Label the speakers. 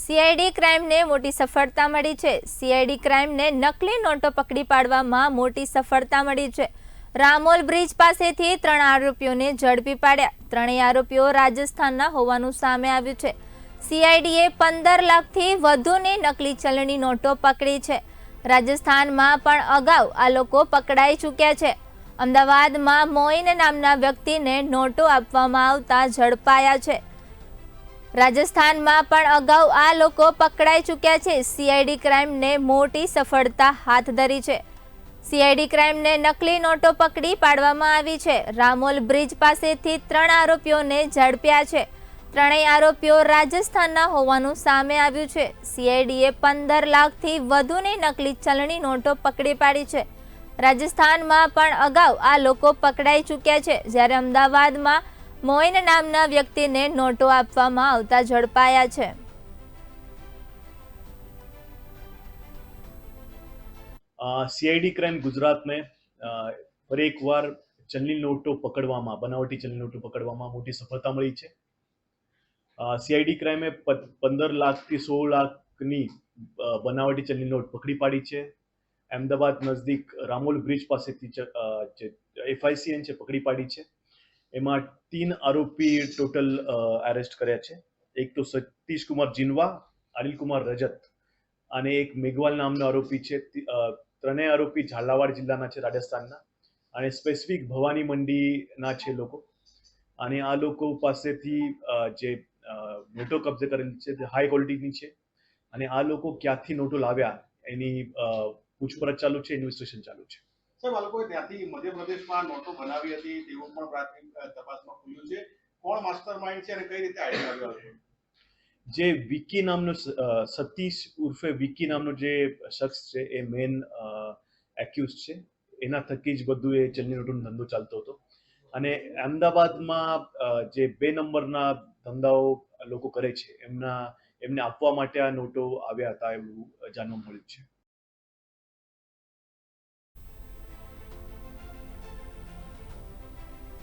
Speaker 1: CID ક્રાઇમને મોટી સફળતા મળી છે. સીઆઈડી ક્રાઇમને નકલી નોટો પકડી પાડવામાં મોટી સફળતા મળી છે. રામોલ બ્રિજ પાસેથી ત્રણ આરોપીઓને ઝડપી પાડ્યા. ત્રણેય આરોપીઓ રાજસ્થાનના હોવાનું સામે આવ્યું છે. સીઆઈડીએ પંદર લાખથી વધુની નકલી ચલણી નોટો પકડી છે. રાજસ્થાનમાં પણ અગાઉ આ લોકો પકડાઈ ચૂક્યા છે. અમદાવાદમાં મોઇન નામના વ્યક્તિને નોટો આપવામાં આવતા ઝડપાયા છે. રાજસ્થાનમાં પણ અગાઉ આ લોકો પકડાઈ ચૂક્યા છે. સીઆઈડી ક્રાઇમને મોટી સફળતા હાથ ધરી છે. સીઆઈડી ક્રાઇમને નકલી નોટો પકડી પાડવામાં આવી છે. રામોલ બ્રિજ પાસેથી ત્રણ આરોપીઓને ઝડપ્યા છે. ત્રણેય આરોપીઓ રાજસ્થાનના હોવાનું સામે આવ્યું છે. સીઆઈડીએ પંદર લાખથી વધુની નકલી ચલણી નોટો પકડી પાડી છે. રાજસ્થાનમાં પણ અગાઉ આ લોકો પકડાઈ ચૂક્યા છે. જ્યારે અમદાવાદમાં મોઇન નામના વ્યક્તિને નોટો આપવામાં આવતા ઝડપાયા છે.
Speaker 2: સીઆઈડી ક્રાઇમ ગુજરાત में અ, ફરી એકવાર ચલની નોટો પકડવામાં બનાવટી ચલની નોટો પકડવામાં મોટી સફળતા મળી છે. સીઆઈડી ક્રાઇમે પંદર લાખથી સોળ લાખની બનાવટી ચલની નોટ પકડી પાડી છે. અમદાવાદ નજદીક રામોલ બ્રિજ પાસેથી એફઆઈસીએન છે પકડી પાડી છે. એમાં તીન આરોપી ટોટલ એરેસ્ટ કર્યા છે. એક તો સતીશ કુમાર જીનવા અનિલ કુમાર રજત અને એક મેઘવાલ નામનો આરોપી છે. ત્રણેય આરોપી ઝાલાવાડ જિલ્લાના છે, રાજસ્થાનના અને સ્પેસિફિક ભવાની મંડીના છે લોકો. અને આ લોકો પાસેથી જે નોટો કબજે કરેલી છે તે હાઈ ક્વોલિટીની છે અને આ લોકો ક્યાંથી નોટો લાવ્યા એની પૂછપરછ ચાલુ છે ઇન્વેસ્ટિગેશન ચાલુ છે.
Speaker 3: સાહેબ, આ લોકોએ ત્યાંથી મધ્યપ્રદેશમાં નોટો બનાવી હતી તેવું પણ પ્રાથમિક તપાસમાં ખુલ્યું છે. કોણ માસ્ટર માઇન્ડ છે અને કઈ રીતે આઈડિયા આવ્યો હતો?
Speaker 2: જે વિકી નામનો સતીશ ઉર્ફે વિકી નામનો જે શખ્સ છે, એ મેન એક્યુઝ છે. એના થકી જ બધું એ ચલની નોટોનો ધંધો ચાલતો હતો. અને અમદાવાદમાં જે બે નંબરના ધંધાઓ લોકો કરે છે, એમના, એમને આપવા માટે આ નોટો આવ્યા હતા એવું જાણવા મળ્યું છે.